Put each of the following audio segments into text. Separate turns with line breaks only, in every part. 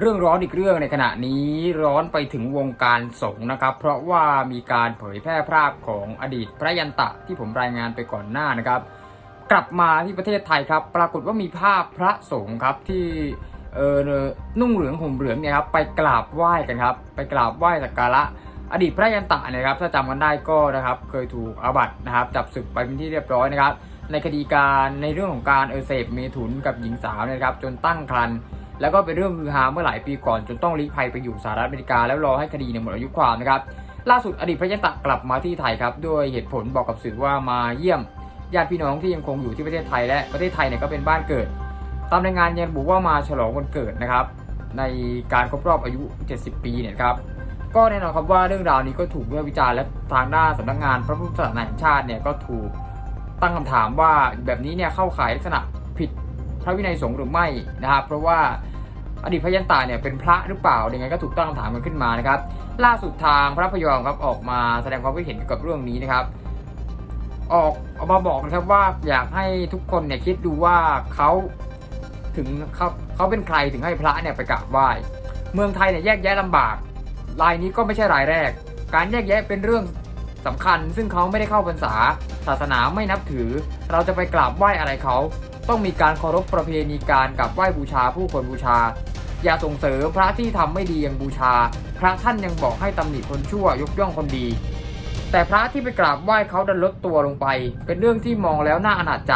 เรื่องร้อนอีกเรื่องในขณะนี้ร้อนไปถึงวงการสงฆ์นะครับ เพราะว่ามีการเผยแพร่ภาพของอดีตพระยันตะที่ผมรายงานไปก่อนหน้านะครับ กลับมาที่ประเทศไทยครับ ปรากฏว่ามีภาพพระสงฆ์ครับที่เออนุ่งเหลืองห่มเหลืองเนี่ยครับไปกราบไหว้กันครับ ไปกราบไหว้สักการะอดีตพระยันตะเนยครับถ้าจำกันได้ก็นะครับเคยถูกอาบัตินะครับ จับศึกไปเป็นที่เรียบร้อยนะครับ ในคดีการในเรื่องของการเออเสพเมถุนกับหญิงสาวเนยนะครับจนตั้งครรภ์ แล้วก็เป็นเรื่องฮือฮาเมื่อหลายปีก่อนจนต้องลี้ภัยไปอยู่สหรัฐอเมริกาแล้วรอให้คดีเนี่ยหมดอายุความนะครับล่าสุดอดีตพระยันตะกลับมาที่ไทยครับด้วยเหตุผลบอกกับสื่อว่ามาเยี่ยมญาติพี่น้องที่ยังคงอยู่ที่ประเทศไทยและประเทศไทยเนี่ยก็เป็นบ้านเกิด ตามรายงานยังระบุว่ามาฉลองวันเกิดนะครับในการครบรอบอายุ 70 ปีเนี่ยครับก็แน่นอนครับว่าเรื่องราวนี้ก็ถูกวิพากษ์วิจารณ์และทางด้านสำนักงานพระพุทธศาสนาแห่งชาติเนี่ยก็ถูกตั้งคำถามว่าแบบนี้เนี่ยเข้าข่ายลักษณะ พระวินัยสงฆ์หรือไม่นะครับเพราะว่าอดีตพระยันตาเนี่ยเป็นพระหรือเปล่ายังไงก็ถูกตั้งคำถามกันขึ้นมานะครับล่าสุดทางพระพยอมครับออกมาแสดงความคิดเห็นเกี่ยวกับเรื่องนี้นะครับ ออกออกมาบอกนะครับว่าอยากให้ทุกคนเนี่ยคิดดูว่าเขาถึงเขาเขาเป็นใครถึงให้พระเนี่ยไปกราบไหว้เมืองไทยเนี่ยแยกแยะลำบากรายนี้ก็ไม่ใช่รายแรก การแยกแยะเป็นเรื่องสำคัญ ซึ่งเขาไม่ได้เข้าพรรษาศาสนาไม่นับถือ เราจะไปกราบไหว้อะไรเขา ต้องมีการเคารพประเพณีการกราบไหว้บูชาผู้คนบูชา อย่าส่งเสริมพระที่ทำไม่ดียังบูชา พระท่านยังบอกให้ตำหนิคนชั่วยกย่องคนดี แต่พระที่ไปกราบไหว้เขาดันลดตัวลงไป เป็นเรื่องที่มองแล้วน่าอนาจใจ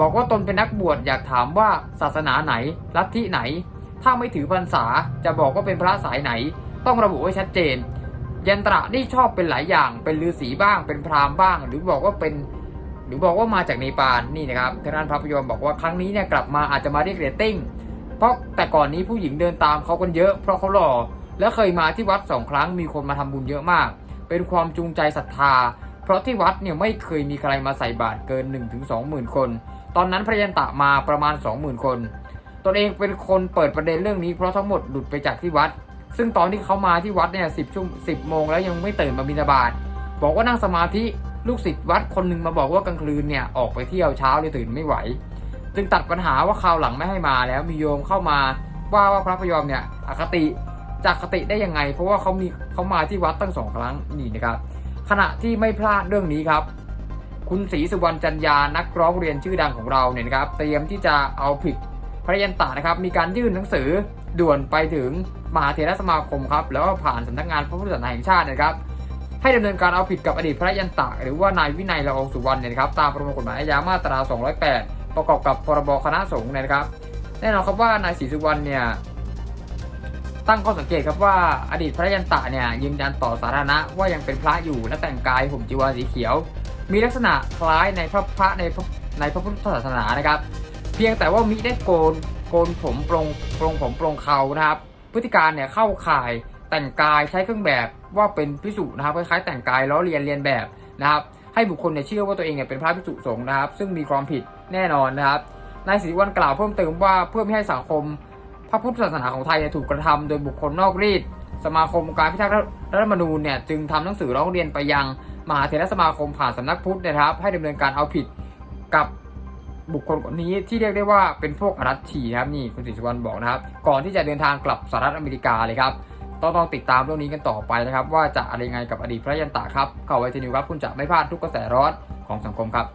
บอกว่าตนเป็นนักบวชอยากถามว่าศาสนาไหน ลัทธิไหน ถ้าไม่ถือพรรษาจะบอกว่าเป็นพระสายไหน ต้องระบุไว้ชัดเจน ยันตระนี่ชอบเป็นหลายอย่าง เป็นฤาษีบ้าง เป็นพราหมณ์บ้าง หรือบอกว่าเป็น หรือบอกว่ามาจากเนปาลนี่นะครับทางด้านพระพยอมบอกว่าครั้งนี้เนี่ยกลับมาอาจจะมาเรียกเรตติ้งเพราะแต่ก่อนนี้ผู้หญิงเดินตามเขากันเยอะ เพราะเขาหล่อและเคยมาที่วัดสองครั้งมีคนมาทำบุญเยอะมาก เป็นความจูงใจศรัทธา เพราะที่วัดเนี่ยไม่เคยมีใครมาใส่บาตรเกิน 1-20,000 คน ตอนนั้นพระยันตะมาประมาณ 20,000 คนตนเองเป็นคนเปิดประเด็นเรื่องนี้เพราะทั้งหมดหลุดไปจากที่วัด ซึ่งตอนที่เขามาที่วัดเนี่ยสิบชั่วสิบโมงแล้วยังไม่ตื่นมาบิณฑบาตบอกว่านั่งสมาธิ ลูกศิษย์วัดคนหนึ่งมาบอกว่ากลางคืนเนี่ยออกไปเที่ยวเช้าเลยตื่นไม่ไหว จึงตัดปัญหาว่าคราวหลังไม่ให้มาแล้วมีโยมเข้ามาว่าว่าพระพยอมเนี่ยอคติจากคติได้ยังไง เพราะว่าเขามีเขามาที่วัดตั้งสองครั้งนี่นะครับ ขณะที่ไม่พลาดเรื่องนี้ครับ คุณศรีสุวรรณจันยานักร้องเรียนชื่อดังของเราเนี่ยนะครับ เตรียมที่จะเอาผิดพระยันตะนะครับ มีการยื่นหนังสือด่วนไปถึงมหาเถรสมาคมครับ แล้วก็ผ่านสำนักงานพระพุทธศาสนาแห่งชาตินะครับ ให้ดำเนินการเอาผิดกับอดีตพระยันตะหรือว่านายวินัยละอองสุวรรณเนี่ยนะครับตามประมวลกฎหมายอาญามาตรา 208 ประกอบกับพรบคณะสงฆ์เนี่ยนะครับ แน่นอนครับว่านายศรีสุวรรณเนี่ยตั้งข้อสังเกตครับว่าอดีตพระยันตะเนี่ยยืนยันต่อสาธารณะว่ายังเป็นพระอยู่และแต่งกายห่มจีวรสีเขียว มีลักษณะคล้ายในพระพระในพระในพระพุทธศาสนานะครับ เพียงแต่ว่ามิได้โกนโกนผมปรงปรงผมปรงเขานะครับ พฤติการเนี่ยเข้าข่าย แต่งกายใช้เครื่องแบบว่าเป็นพิสุนะครับคล้ายๆแต่งกายล้อเลียนเลียนแบบนะครับให้บุคคลเนี่ยเชื่อว่าตัวเองเนี่ยเป็นพระพิสุสงฆ์นะครับ ซึ่งมีความผิดแน่นอนนะครับนายศรีวันกล่าวเพิ่มเติมว่าเพื่อไม่ให้สังคม พระพุทธศาสนาของไทยเนี่ยถูกกระทำโดยบุคคลนอกรีดสมาคมการพิทักษ์รัฐธรรมนูญเนี่ยจึงทำหนังสือร้องเรียนไปยัง มหาเถรสมาคมผ่านสำนักพุทธนะครับ ให้ดำเนินการเอาผิดกับบุคคลคนนี้ที่เรียกได้ว่าเป็นพวกอรัชชีนะครับนี่คุณศรีสุวรรณบอกนะครับ ก่อนที่จะเดินทางกลับสหรัฐอเมริกาเลยครับ ต้องต้องติดตามเรื่องนี้กันต่อไปนะครับ ว่าจะอะไรยังไงกับอดีตพระยันตะครับ เข้าไว้ทีนิวครับ คุณจะไม่พลาดทุกกระแสร้อนของสังคมครับ